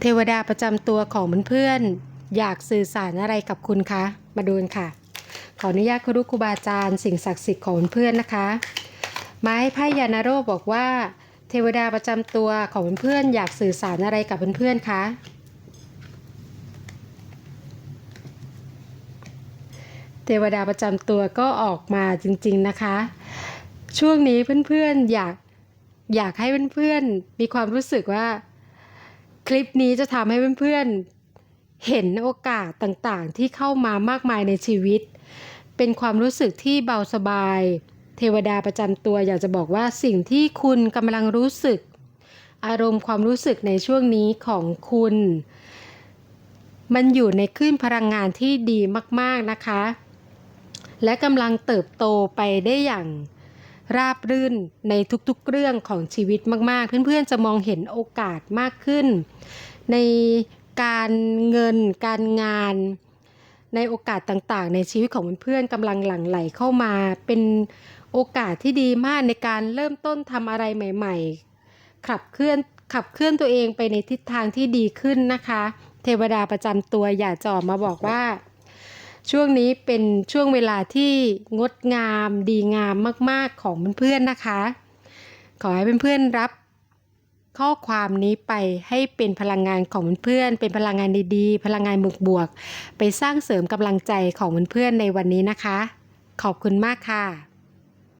เทวดาประจำตัวของเพื่อนๆอยากสื่อสารอะไรกับคุณคะ มาดูกันค่ะ ขออนุญาตครูครูบาอาจารย์สิ่งศักดิ์สิทธิ์ของเพื่อนนะคะ ไม้ไพ่ยานาโรบอกว่า เทวดาประจำตัวของเพื่อนๆอยากสื่อสารอะไรกับเพื่อนๆคะเทวดาประจำตัวก็ออกมาจริง ๆนะคะ ช่วงนี้เพื่อนๆอยากอยากให้เพื่อนๆมีความรู้สึกว่า คลิปนี้จะทำให้เพื่อนๆ เห็นโอกาสต่างๆ ที่เข้ามามากมายในชีวิต เป็นความรู้สึกที่เบาสบาย เทวดาประจำตัวอยากจะบอกว่าสิ่งที่คุณกำลังรู้สึก อารมณ์ความรู้สึกในช่วงนี้ของคุณ มันอยู่ในคลื่นพลังงานที่ดีมากๆนะคะ และกำลังเติบโตไปได้อย่าง ราบรื่นในทุกๆเรื่องของชีวิตมาก ๆ เพื่อนๆจะมองเห็นโอกาสมากขึ้น ในการเงินการงานในโอกาสต่างๆ ในชีวิตของเพื่อนๆกำลังหลั่งไหลเข้ามา เป็นโอกาสที่ดีมากในการเริ่มต้นทำอะไรใหม่ ๆ ขับเคลื่อนขับเคลื่อนตัวเองไปในทิศทางที่ดีขึ้นนะคะ เทวดาประจำตัวอย่าจอมาบอกว่า ช่วงนี้เป็นช่วงเวลาที่งดงามดีงามมาก ๆ ของเพื่อนๆนะคะ ขอให้เพื่อนๆรับ ข้อความนี้ไปให้เป็นพลังงานของเพื่อนๆเป็นพลังงานดีๆ พลังงานบวกๆไปสร้างเสริมกำลังใจของเพื่อนๆในวันนี้นะคะ ขอบคุณมากค่ะ